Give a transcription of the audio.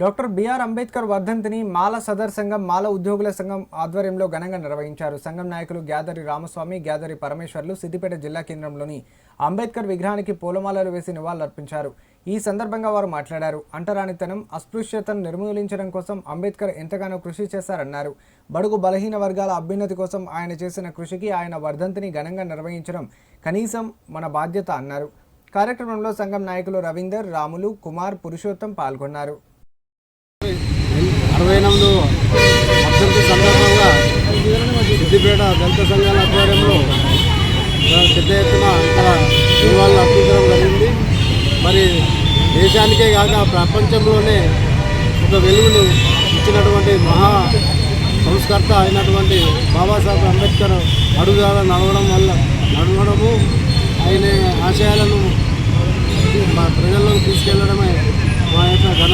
Doctor BR Ambedkar వర్ధంతిని మాల సదర్ సంఘం మాల ఉద్యోగుల సంఘం ఆధ్వర్యంలో ఘనంగా నిర్వహించారు. సంఘం నాయకులు గ్యాదరి రామస్వామి గ్యాదరి పరమేశ్వర్లు సిద్దిపేట జిల్లా కేంద్రంలోని అంబేద్కర్ విగ్రహానికి పూలమాలలు వేసి నివాళులర్పించారు. ఈ సందర్భంగా వారు మాట్లాడారు. అంటరానితనం అస్పృశ్యతను నిర్మూలించడం కోసం అంబేద్కర్ ఎంతగానో కృషి చేశారన్నారు. బడుగు బలహీన వర్గాల అభ్యున్నతి కోసం ఆయన చేసిన కృషికి ఆయన వర్ధంతిని ఘనంగా నిర్వహించడం కనీసం మన బాధ్యత అన్నారు. కార్యక్రమంలో సంఘం నాయకులు రవీందర్ రాములు కుమార్ పురుషోత్తం పాల్గొన్నారు. అరవై ఎనిమిది వర్ధంతి సందర్భంగా సిద్దిపేట దళిత సంఘాల ఆధ్వర్యంలో పెద్ద ఎత్తున ఇక్కడ నివాళులు అర్పించడం జరిగింది. మరి దేశానికే కాక ప్రపంచంలోనే ఒక వెలుగును ఇచ్చినటువంటి మహా సంస్కర్త అయినటువంటి బాబాసాహెబ్ అంబేద్కర్ అడుగుదాల నడవడం వల్ల నడవడము ఆయన ఆశయాలను మా ప్రజల్లోకి తీసుకెళ్ళడమే మా యొక్క ఘన